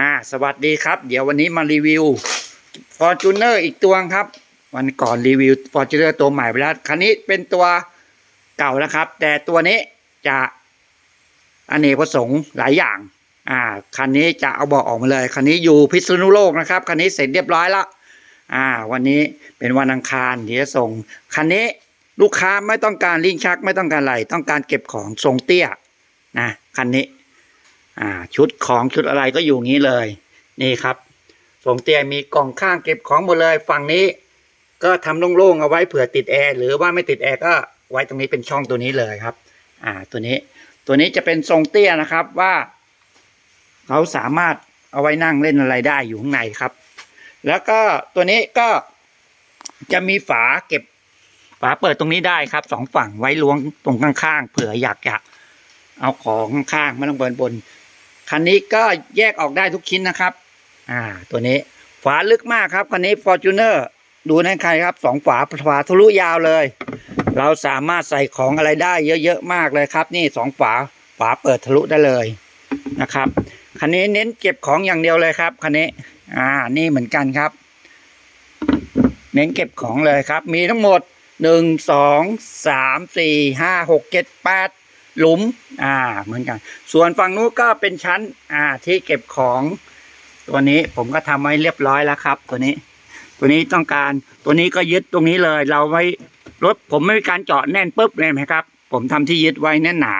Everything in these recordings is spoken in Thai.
อ่าสวัสดีครับ เดี๋ยววันนี้มารีวิว f o r t u n e r อีกตัวครับ วันก่อนรีวิว f o r t u n e r ตัวใหม่ไปแล้วคันนี้เป็นตัวเก่านะครับ แต่ตัวนี้จะอเนกประสงค์หลายอย่าง อ่าคันนี้จะเอาเบาะออกมาเลยคันนี้อยู่พิษณุโลกนะครับคันนี้เสร็จเรียบร้อยล้วอ่า วันนี้เป็นวันอังคารเดี๋ยวส่งคันนี้ลูกค้าไม่ต้องการลิ้นชักไม่ต้องการอะไรต้องการเก็บของทรงเตี้ยนะคันนี้ อ่า ชุดของชุดอะไรก็อยู่งี้เลย นี่ครับทรงเตี้ยมีกล่องข้างเก็บของหมดเลยฝั่งนี้ ก็ทำโล่งๆเอาไว้เผื่อติดแอร์หรือว่าไม่ติดแอร์ก็ไว้ตรงนี้เป็นช่องตัวนี้เลยครับ อ่า ตัวนี้ ตัวนี้จะเป็นทรงเตี้ยนะครับว่าเขาสามารถเอาไว้นั่งเล่นอะไรได้อยู่ข้างในครับ แล้วก็ตัวนี้ก็จะมีฝาเก็บฝาเปิดตรงนี้ได้ครับสองฝั่งไว้ล้วงตรงข้างๆเผื่ออยากจะเอาของข้างๆไม่ต้องเบินบน คันนี้ก็แยกออกได้ทุกชิ้นนะครับ อ่า ตัวนี้ ฝาลึกมากครับ คันนี้ Fortuner ดูนั่นใครครับสองฝาฝาทะลุยาวเลย เราสามารถใส่ของอะไรได้เยอะๆมากเลยครับ นี่สองฝาฝาเปิดทะลุได้เลยนะครับคันนี้เน้นเก็บของอย่างเดียวเลยครับคันนี้ อ่า นี่เหมือนกันครับ เน้นเก็บของเลยครับ มีทั้งหมดหนึ่งสองสามสี่ห้าหกเจ็ดแปด หลุม อ่า เหมือนกัน ส่วนฝั่งนู้นก็เป็นชั้น อ่า ที่เก็บของ ตัวนี้ผมก็ทำไว้เรียบร้อยแล้วครับ ตัวนี้ ตัวนี้ต้องการ ตัวนี้ก็ยึดตรงนี้เลย เราไว้รถผมไม่มีการเจาะแน่นปุ๊บเลยไหมครับ ผมทำที่ยึดไว้แน่นหนา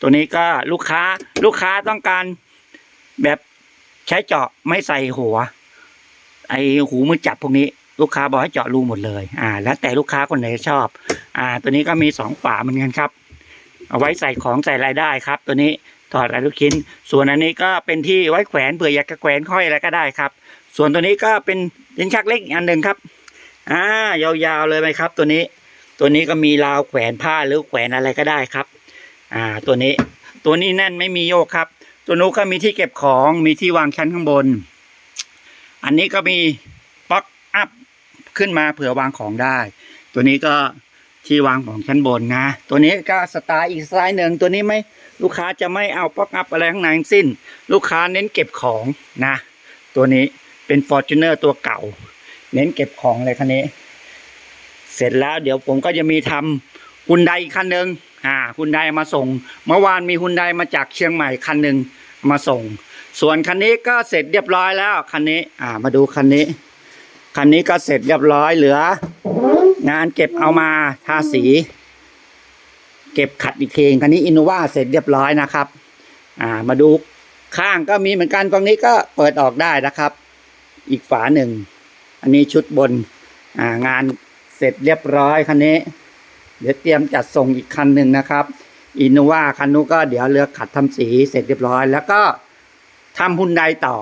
ตัวนี้ก็ลูกค้าลูกค้าต้องการแบบใช้เจาะไม่ใส่หัว ไอหูมือจับพวกนี้ลูกค้าบอกให้เจาะรูหมดเลย อ่า แล้วแต่ลูกค้าคนไหนชอบ อ่า ตัวนี้ก็มีสองฝาเหมือนกันครับ เอาไว้ใส่ของใส่อะไรได้ครับ ตัวนี้ถอดอลูกชิ้น ส่วนอันนี้ก็เป็นที่ไว้แขวนเผื่ออยากจะแขวนห้อยอะไรก็ได้ครับ ส่วนตัวนี้ก็เป็นลิ้นชักเล็กอีกอันหนึ่งครับอ่ายาวๆเลยไหมครับ ตัวนี้ ตัวนี้ก็มีราวแขวนผ้าหรือแขวนอะไรก็ได้ครับ อ่า ตัวนี้ ตัวนี้แน่นไม่มีโยกครับ ตัวนู้นก็มีที่เก็บของมีที่วางชั้นข้างบน อันนี้ก็มีป๊อกอัพขึ้นมาเผื่อวางของได้ ตัวนี้ก็ ที่วางของชั้นบนนะ ตัวนี้ก็สไตล์อีกสไตล์หนึ่งตัวนี้ไม่ลูกค้าจะไม่เอาป๊อกอัพอะไรข้างในทั้งสิ้น ลูกค้าเน้นเก็บของนะ ตัวนี้เป็น f o r t u n e r ตัวเก่า เน้นเก็บของเลยคันนี้ เสร็จแล้วเดี๋ยวผมก็จะมีทำฮุนไดอีกคันหนึ่งอ่าฮุนไดมาส่ง เมื่อวานมีฮุนไดมาจากเชียงใหม่คันหนึ่งมาส่ง ส่วนคันนี้ก็เสร็จเรียบร้อยแล้วคันนี้ อ่า มาดูคันนี้ คันนี้ก็เสร็จเรียบร้อยเหลือ งานเก็บเอามาทาสี เก็บขัดอีกทีคันนี้อินโนวาเสร็จเรียบร้อยนะครับ อ่ามาดูข้างก็มีเหมือนกันตรงนี้ก็เปิดออกได้นะครับ อีกฝาหนึ่ง อันนี้ชุดบน อ่างานเสร็จเรียบร้อยคันนี้ เดี๋ยวเตรียมจัดส่งอีกคันหนึ่งนะครับอินโนวาคันนู้นก็เดี๋ยวเลือกขัดทำสีเสร็จเรียบร้อย แล้วก็ทำฮุนไดต่อ